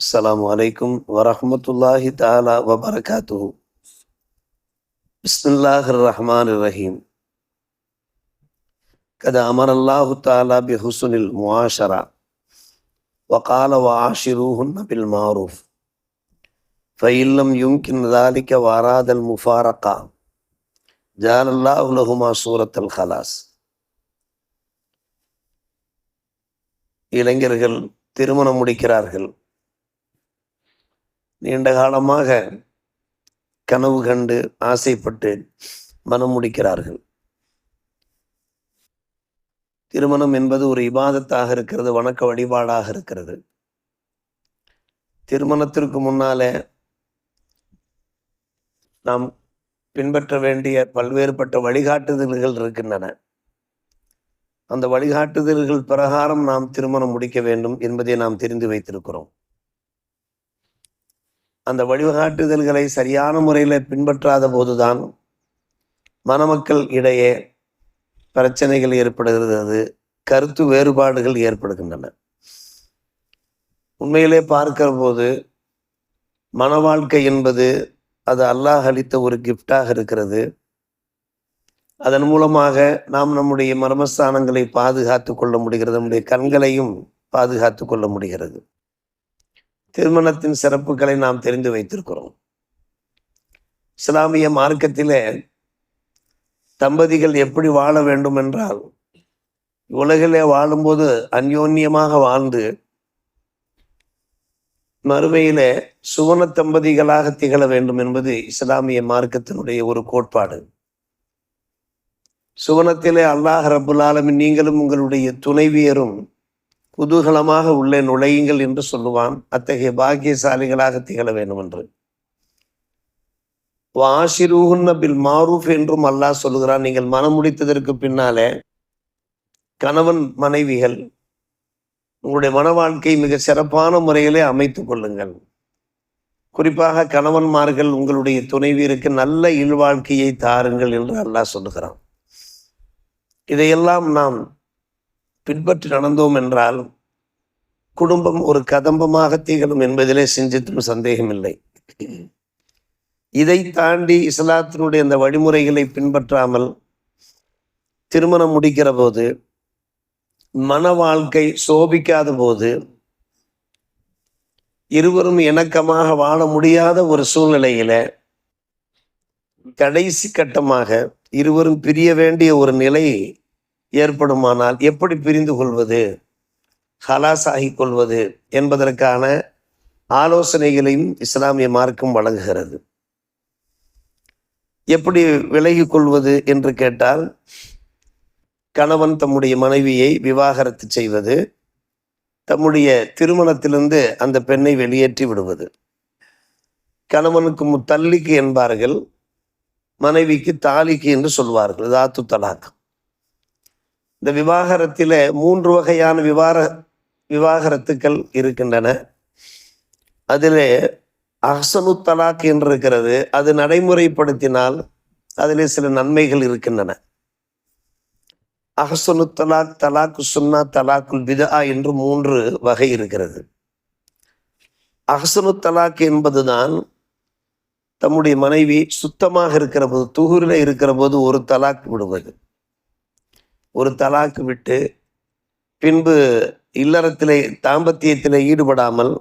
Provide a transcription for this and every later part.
السلام عليكم ورحمة الله تعالى وبركاته بسم الله الرحمن الرحيم قد أمر الله تعالى بحسن المعاشرة وقال وعاشروهن بالمعروف فإن لم يمكن ذلك وأراد المفارقة جعل الله لهما سورة الخلاص இளைஞர்கள் திருமணம் முடிக்கிறார்கள் நீண்ட காலமாக கனவு கண்டு ஆசைப்பட்டு மனம் முடிக்கிறார்கள். திருமணம் என்பது ஒரு இபாதத்தாக இருக்கிறது வணக்க வழிபாடாக இருக்கிறது. திருமணத்திற்கு முன்னாலே நாம் பின்பற்ற வேண்டிய பல்வேறுபட்ட வழிகாட்டுதல்கள் இருக்கின்றன. அந்த வழிகாட்டுதல்கள் பிரகாரம் நாம் திருமணம் முடிக்க வேண்டும் என்பதை நாம் தெரிந்து வைத்திருக்கிறோம். அந்த வழிகாட்டுதல்களை சரியான முறையில் பின்பற்றாத போதுதான் மணமக்கள் இடையே பிரச்சனைகள் ஏற்படுகிறது கருத்து வேறுபாடுகள் ஏற்படுகின்றன. உண்மையிலே பார்க்கிற போது மன வாழ்க்கை என்பது அது அல்லாஹ் அளித்த ஒரு கிஃப்டாக இருக்கிறது. அதன் மூலமாக நாம் நம்முடைய மர்மஸ்தானங்களை பாதுகாத்து கொள்ள முடிகிறது நம்முடைய கண்களையும் பாதுகாத்து கொள்ள முடிகிறது. திருமணத்தின் சிறப்புகளை நாம் தெரிந்து வைத்திருக்கிறோம். இஸ்லாமிய மார்க்கத்திலே தம்பதிகள் எப்படி வாழ வேண்டும் என்றால் உலகிலே வாழும்போது அந்யோன்யமாக வாழ்ந்து மறுமையிலே சுவன தம்பதிகளாக திகழ வேண்டும் என்பது இஸ்லாமிய மார்க்கத்தினுடைய ஒரு கோட்பாடு. சுவனத்திலே அல்லாஹ் ரபுல் நீங்களும் உங்களுடைய துணைவியரும் குதூகலமாக உள்ளே நுழையுங்கள் என்று சொல்லுவான். அத்தகைய பாக்கியசாலிகளாக திகழ வேண்டும் என்று வாஷிரூஹுன்ன பில் மாரூஃப் என்றும் அல்லாஹ் சொல்லுகிறான். நீங்கள் மனம் முடித்ததற்கு பின்னாலே கணவன் மனைவிகள் உங்களுடைய மன வாழ்க்கை மிக சிறப்பான முறையிலே அமைத்துக் கொள்ளுங்கள். குறிப்பாக கணவன்மார்கள் உங்களுடைய துணைவியருக்கு நல்ல இல்வாழ்க்கையை தாருங்கள் என்று அல்லாஹ் சொல்லுகிறான். இதையெல்லாம் நாம் பின்பற்றி நடந்தோம் என்றால் குடும்பம் ஒரு கதம்பமாக திகழும் என்பதிலே சிந்தித்தும் சந்தேகமில்லை. இதை தாண்டி இஸ்லாத்தினுடைய அந்த வழிமுறைகளை பின்பற்றாமல் திருமணம் முடிக்கிற போது மன வாழ்க்கை சோபிக்காத போது இருவரும் இணக்கமாக வாழ முடியாத ஒரு சூழ்நிலையில கடைசி கட்டமாக இருவரும் பிரிய வேண்டிய ஒரு நிலை ஏற்படுமானால் எப்படி பிரிந்து கொள்வது? ஹலாஸ் கொள்வது என்பதற்கான ஆலோசனைகளையும் இஸ்லாமிய மார்க்கம் வழங்குகிறது. எப்படி விலகி கொள்வது என்று கேட்டால் கணவன் தம்முடைய மனைவியை விவாகரத்து செய்வது தம்முடைய திருமணத்திலிருந்து அந்த பெண்ணை வெளியேற்றி விடுவது. கணவனுக்கு முத்தல்லிக்கு என்பார்கள் மனைவிக்கு தாலிக்கு என்று சொல்வார்கள் தாத்து தலாக்கம் இந்த விவாகரத்தில் மூன்று வகையான விவார விவாகரத்துக்கள் இருக்கின்றன. அதில் அஹசனு தலாக் என்று இருக்கிறது அது நடைமுறைப்படுத்தினால் அதிலே சில நன்மைகள் இருக்கின்றன. அஹசனு தலாக் தலாக்கு சுன்னா தலாக்குல் பிதா என்று மூன்று வகை இருக்கிறது. அஹசனு தலாக் என்பதுதான் தம்முடைய மனைவி சுத்தமாக இருக்கிற போது துகுரில் இருக்கிற போது ஒரு தலாக் விடுவது. ஒரு தலாக்கு விட்டு பின்பு இல்லறத்திலே தாம்பத்தியத்திலே ஈடுபடாமல்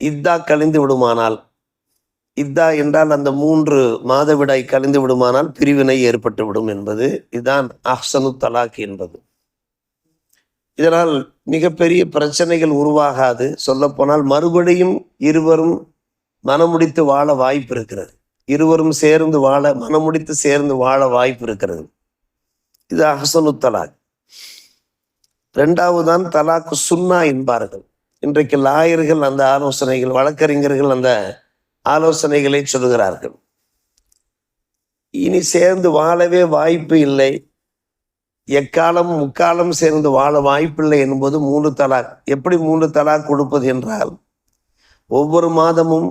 இத்தா கழிந்து விடுமானால் இத்தா என்றால் அந்த மூன்று மாதவிடாய் கழிந்து விடுமானால் பிரிவினை ஏற்பட்டு விடும் என்பது இதுதான் அஹ்சனு தலாக் என்பது. இதனால் மிகப்பெரிய பிரச்சனைகள் உருவாகாது. சொல்லப்போனால் மறுபடியும் இருவரும் மனமுடித்து வாழ வாய்ப்பு இருக்கிறது. இருவரும் சேர்ந்து வாழ மனமுடித்து சேர்ந்து வாழ வாய்ப்பு இருக்கிறது. இது அஹசனு தலாக். ரெண்டாவது தான் தலாக்கு சுன்னா என்பார்கள். இன்றைக்கு லாயர்கள் அந்த ஆலோசனைகள் வழக்கறிஞர்கள் அந்த ஆலோசனைகளை சொல்லுகிறார்கள் இனி சேர்ந்து வாழவே வாய்ப்பு இல்லை. எக்காலம் முக்காலம் சேர்ந்து வாழ வாய்ப்பில்லை என்பது மூணு தலாக். எப்படி மூணு தலாக் கொடுப்பது என்றால் ஒவ்வொரு மாதமும்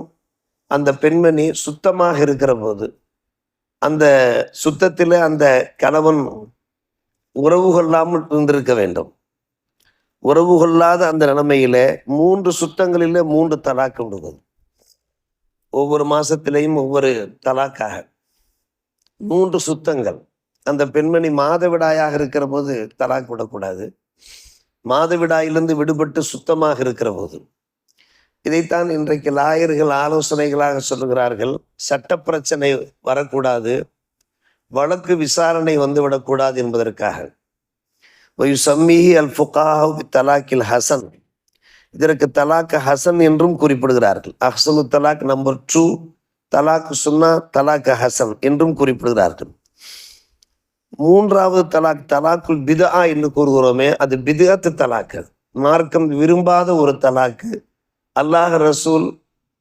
அந்த பெண்மணி சுத்தமாக இருக்கிற போது அந்த சுத்தத்தில் அந்த கணவன் உறவு கொள்ளாமல் இருந்திருக்க வேண்டும். உறவு கொள்ளாத அந்த நிலைமையில மூன்று சுத்தங்களில மூன்று தலாக்கு விடுவது. ஒவ்வொரு மாசத்திலையும் ஒவ்வொரு தலாக்காக. மூன்று சுத்தங்கள். அந்த பெண்மணி மாதவிடாயாக இருக்கிற போது தலாக் விடக்கூடாது. மாதவிடாயிலிருந்து விடுபட்டு சுத்தமாக இருக்கிற போது இதைத்தான் இன்றைக்கு லாயர்கள் ஆலோசனைகளாக சொல்லுகிறார்கள். சட்ட பிரச்சனை வரக்கூடாது. வழக்கு விசாரணை வந்துவிடக்கூடாது என்பதற்காக. சம்மிஹி அல் ஃபுகாஹு தலாக்கில் ஹசன். இதற்கு தலாக் ஹசன் என்றும் குறிப்பிடுகிறார்கள். அஹ்சனு தலாக் நம்பர் டூ தலாக் சுன்னா தலாக் ஹசன் என்றும் குறிப்பிடுகிறார்கள். மூன்றாவது தலாக் தலாக்குல் பிதா என்று கூறுகிறோமே அது பிதாத்து தலாக்கு. மார்க்கம் விரும்பாத ஒரு தலாக்கு. அல்லாஹ் ரசூல்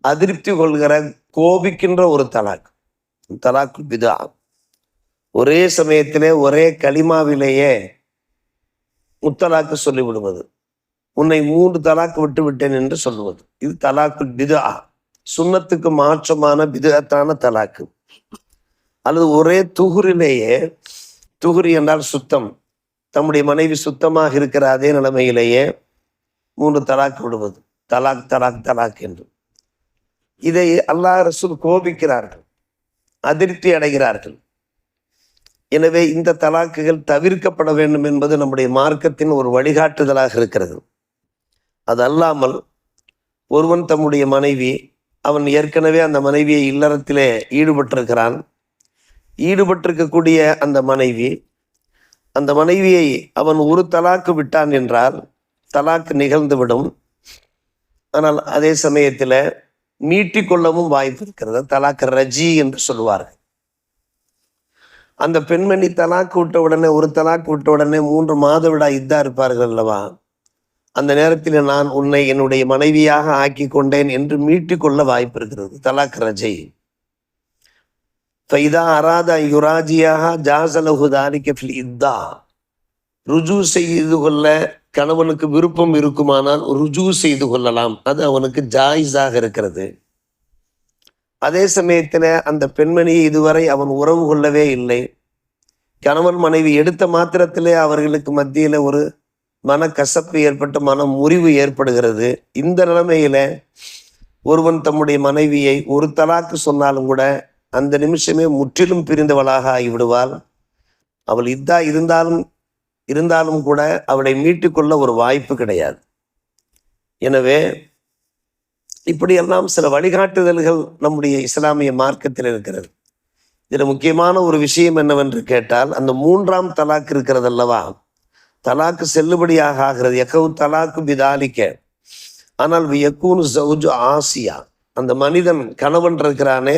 அதிருப்தி கொள்கிற கோபிக்கின்ற ஒரு தலாக் தலாக்குல் பிதா ஒரே சமயத்திலே ஒரே களிமாவிலேயே முத்தலாக்கு சொல்லிவிடுவது. உன்னை மூன்று தலாக்கு விட்டு விட்டேன் என்று சொல்லுவது. இது தலாக்கு பிதா. சுண்ணத்துக்கு மாற்றமான பிதத்தான தலாக்கு. அல்லது ஒரே துகுரிலேயே துகுரி என்றால் சுத்தம். தம்முடைய மனைவி சுத்தமாக இருக்கிற அதே நிலைமையிலேயே மூன்று தலாக்கு விடுவது. தலாக் தலாக் தலாக் என்று. இதை அல்லாஹ் ரசூல் கோபிக்கிறார்கள். அதிருப்தி அடைகிறார்கள். எனவே இந்த தலாக்குகள் தவிர்க்கப்பட வேண்டும் என்பது நம்முடைய மார்க்கத்தின் ஒரு வழிகாட்டுதலாக இருக்கிறது. அது அல்லாமல் ஒருவன் தம்முடைய மனைவி அவன் ஏற்கனவே அந்த மனைவியை இல்லறத்திலே ஈடுபட்டிருக்கிறான். ஈடுபட்டிருக்கக்கூடிய அந்த மனைவி அந்த மனைவியை அவன் ஒரு தலாக்கு விட்டான் என்றால் தலாக்கு நிகழ்ந்துவிடும். ஆனால் அதே சமயத்தில் மீட்டிக்கொள்ளவும் வாய்ப்பு இருக்கிறது. தலாக்கு ரஜி என்று சொல்லுவார்கள். அந்த பெண்மணி தலாக்கு விட்ட உடனே ஒரு தலாக்கு விட்ட உடனே மூன்று மாதவிடா இதா இருப்பார்கள் அல்லவா? அந்த நேரத்தில் நான் உன்னை என்னுடைய மனைவியாக ஆக்கி கொண்டேன் என்று மீட்டிக்கொள்ள வாய்ப்பு இருக்கிறது தலாக் ரஜை. ஃபைதா அராதா யுராஜியாக ஜாசலகு தாரிக்க ஃபில் இத்தா. ருஜு செய்து கொள்ள கணவனுக்கு விருப்பம் இருக்குமானால் ருஜு செய்து கொள்ளலாம். அது அவனுக்கு ஜாயிஸாக இருக்கிறது. அதே சமயத்தில் அந்த பெண்மணியை இதுவரை அவன் உறவு கொள்ளவே இல்லை. கணவன் மனைவி எடுத்த மாத்திரத்திலே அவர்களுக்கு மத்தியில் ஒரு மனக்கசப்பு ஏற்பட்டு மன முறிவு ஏற்படுகிறது. இந்த நிலைமையில ஒருவன் தம்முடைய மனைவியை ஒரு தலாக்கு சொன்னாலும் கூட அந்த நிமிஷமே முற்றிலும் பிரிந்தவளாக ஆகிவிடுவாள். அவள் இதா இருந்தாலும் இருந்தாலும் கூட அவளை மீட்டுக்கொள்ள ஒரு வாய்ப்பு கிடையாது. எனவே இப்படியெல்லாம் சில வழிகாட்டுதல்கள் நம்முடைய இஸ்லாமிய மார்க்கத்தில் இருக்கிறது. இதில் முக்கியமான ஒரு விஷயம் என்னவென்று கேட்டால் அந்த மூன்றாம் தலாக் இருக்கிறது அல்லவா தலாக்கு செல்லுபடியாக ஆகிறது. எக்கவு தலாக்கு பிதாலிக்க. ஆனால் எக்கூனு சவுஜு ஆசியா. அந்த மனிதன் கணவன் இருக்கிறானே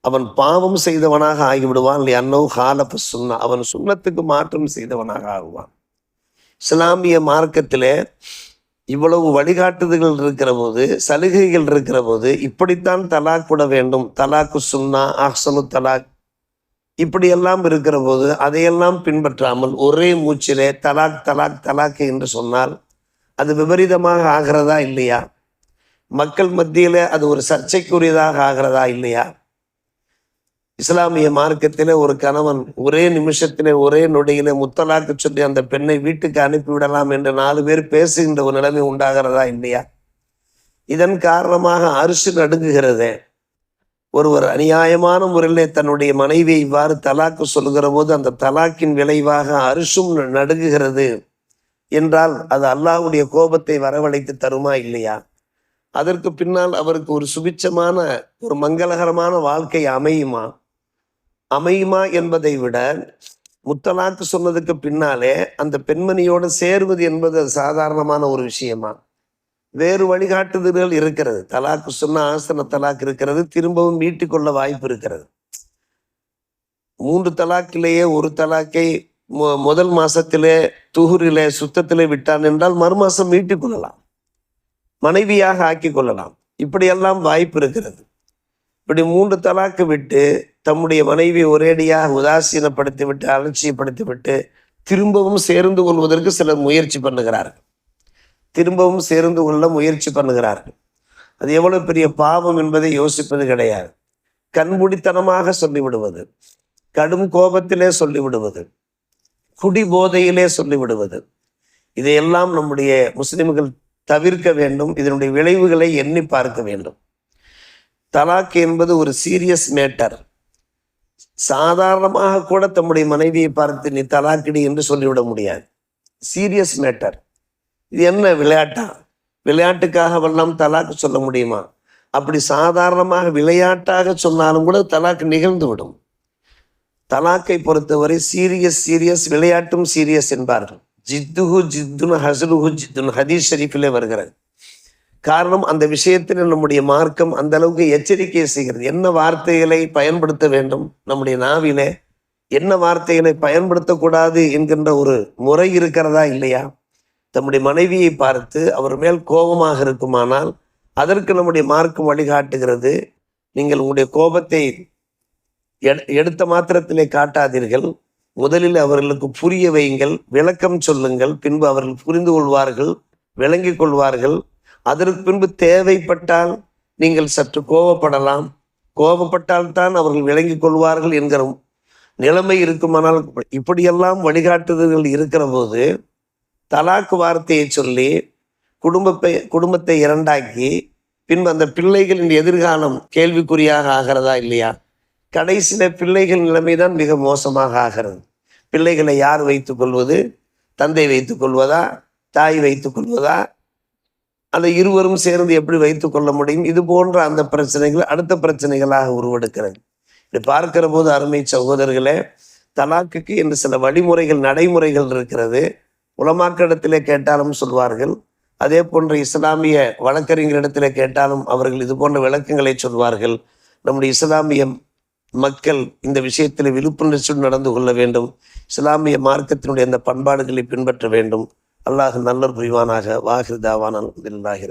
அவன் பாவம் செய்தவனாக ஆகிவிடுவான். அன்னோ ஹாலப்பு சுண்ணா அவன் சுண்ணத்துக்கு மாற்றம் செய்தவனாக ஆகுவான். இஸ்லாமிய மார்க்கத்திலே இவ்வளவு வழிகாட்டுதல்கள் இருக்கிற போது சலுகைகள் இருக்கிற போது இப்படித்தான் தலாக் விட வேண்டும். தலாக்கு சுன்னா அஹ்சனு தலாக். இப்படியெல்லாம் இருக்கிற போது அதையெல்லாம் பின்பற்றாமல் ஒரே மூச்சிலே தலாக் தலாக் தலாக் என்று சொன்னால் அது விபரீதமாக ஆகிறதா இல்லையா? மக்கள் மத்தியில் அது ஒரு சர்ச்சைக்குரியதாக ஆகிறதா இல்லையா? இஸ்லாமிய மார்க்கத்திலே ஒரு கணவன் ஒரே நிமிஷத்திலே ஒரே நொடியிலே முத்தலாக்கு சொல்லி அந்த பெண்ணை வீட்டுக்கு அனுப்பிவிடலாம் என்று நாலு பேர் பேசுகின்ற ஒரு நிலைமை உண்டாகிறதா இல்லையா? இதன் காரணமாக அரிசி நடுங்குகிறதே. ஒருவர் அநியாயமான முறையில் தன்னுடைய மனைவியை இவ்வாறு தலாக்கு சொல்கிற போது அந்த தலாக்கின் விளைவாக அரிசும் நடுங்குகிறது என்றால் அது அல்லாஹ்வுடைய கோபத்தை வரவழைத்து தருமா இல்லையா? அதற்கு பின்னால் அவருக்கு ஒரு சுபிச்சமான ஒரு மங்களகரமான வாழ்க்கை அமையுமா? அமையுமா என்பதை விட முத்தலாக்கு சொன்னதுக்கு பின்னாலே அந்த பெண்மணியோடு சேர்வது என்பது அது சாதாரணமான ஒரு விஷயமா? வேறு வழிகாட்டுதல்கள் இருக்கிறது. தலாக்கு சொன்ன ஆசன தலாக் இருக்கிறது. திரும்பவும் மீட்டுக்கொள்ள வாய்ப்பு இருக்கிறது. மூன்று தலாக்கிலேயே ஒரு தலாக்கை முதல் மாசத்திலே துகுரிலே சுத்தத்திலே விட்டான் என்றால் மறுமாசம் மீட்டுக் கொள்ளலாம் மனைவியாக ஆக்கி கொள்ளலாம் இப்படியெல்லாம் வாய்ப்பு இருக்கிறது. இப்படி மூன்று தலாக்கு விட்டு தம்முடைய மனைவி ஒரேடியாக உதாசீனப்படுத்தி விட்டு அலட்சியப்படுத்தி விட்டு திரும்பவும் சேர்ந்து கொள்வதற்கு சிலர் முயற்சி பண்ணுகிறார்கள். திரும்பவும் சேர்ந்து கொள்ள முயற்சி பண்ணுகிறார்கள். அது எவ்வளவு பெரிய பாவம் என்பதை யோசிப்பது கிடையாது. கண்முடித்தனமாக சொல்லிவிடுவது கடும் கோபத்திலே சொல்லிவிடுவது குடி போதையிலே சொல்லிவிடுவது. இதையெல்லாம் நம்முடைய முஸ்லிம்கள் தவிர்க்க வேண்டும். இதனுடைய விளைவுகளை எண்ணி பார்க்க வேண்டும். தலாக் என்பது ஒரு சீரியஸ் மேட்டர் சாதாரணமாக கூட தம்முடைய மனைவியை பார்த்து நீ தலாக்கிடி என்று சொல்லிவிட முடியாது. சீரியஸ் மேட்டர் இது என்ன விளையாட்டா? விளையாட்டுக்காக வல்லாம் தலாக்கு சொல்ல முடியுமா? அப்படி சாதாரணமாக விளையாட்டாக சொன்னாலும் கூட தலாக்கு நிகழ்ந்து விடும். தலாக்கை பொறுத்தவரை சீரியஸ் சீரியஸ் விளையாட்டும் சீரியஸ் என்பார்கள். ஜித்துஹு ஜித்துன் ஹசருஹு ஜித்துன் ஹதீஸ் ஷரீஃபிலே வருகிறது. காரணம் அந்த விஷயத்தில் நம்முடைய மார்க்கம் அந்த அளவுக்கு எச்சரிக்கை செய்கிறது. என்ன வார்த்தைகளை பயன்படுத்த வேண்டும்? நம்முடைய நாவிலே என்ன வார்த்தைகளை பயன்படுத்தக்கூடாது என்கின்ற ஒரு முறை இருக்கிறதா இல்லையா? தம்முடைய மனைவியை பார்த்து அவர் மேல் கோபமாக இருக்குமானால் அதற்கு நம்முடைய மார்க்கம் வழிகாட்டுகிறது. நீங்கள் உங்களுடைய கோபத்தை எடு- எடுத்த மாத்திரத்திலே காட்டாதீர்கள். முதலில் அவர்களுக்கு புரிய வையுங்கள். விளக்கம் சொல்லுங்கள். பின்பு அவர்கள் புரிந்து கொள்வார்கள். விளங்கிக் கொள்வார்கள். அதற்கு பின்பு தேவைப்பட்டால் நீங்கள் சற்று கோபப்படலாம் கோபப்பட்டால்தான் அவர்கள் விளங்கிக் கொள்வார்கள் என்கிற நிலைமை இருக்குமானால் இப்படியெல்லாம் வழிகாட்டுதல்கள் இருக்கிற போது தலாக்கு வார்த்தையை சொல்லி குடும்பத்தை குடும்பத்தை இரண்டாக்கி பின்பு அந்த பிள்ளைகளின் எதிர்காலம் கேள்விக்குறியாக ஆகிறதா இல்லையா? கடைசியில் பிள்ளைகள் நிலைமை தான் மிக மோசமாக ஆகிறது. பிள்ளைகளை யார் வைத்துக் கொள்வது? தந்தை வைத்துக் கொள்வதா? தாய் வைத்துக் கொள்வதா? அந்த இருவரும் சேர்ந்து எப்படி வைத்துக் கொள்ள முடியும்? இது போன்ற அந்த பிரச்சனைகள் அடுத்த பிரச்சனைகளாக உருவெடுக்கிறது. இப்படி பார்க்கிற போது அருமை சகோதரர்களே தலாக்குக்கு என்று சில வழிமுறைகள் நடைமுறைகள் இருக்கிறது. உலமாக்களிடத்திலே கேட்டாலும் சொல்வார்கள். அதே போன்ற இஸ்லாமிய வழக்கறிஞரிடத்திலே கேட்டாலும் அவர்கள் இது போன்ற விளக்கங்களை சொல்வார்கள். நம்முடைய இஸ்லாமிய மக்கள் இந்த விஷயத்தில் விழிப்புணர்ச்சியுடன் நடந்து கொள்ள வேண்டும். இஸ்லாமிய மார்க்கத்தினுடைய அந்த பண்பாடுகளை பின்பற்ற வேண்டும். அல்லாஹ் நல்லர் புரிவானாக. வாஹிர் தாவான் அல்ஹம்துலில்லாஹி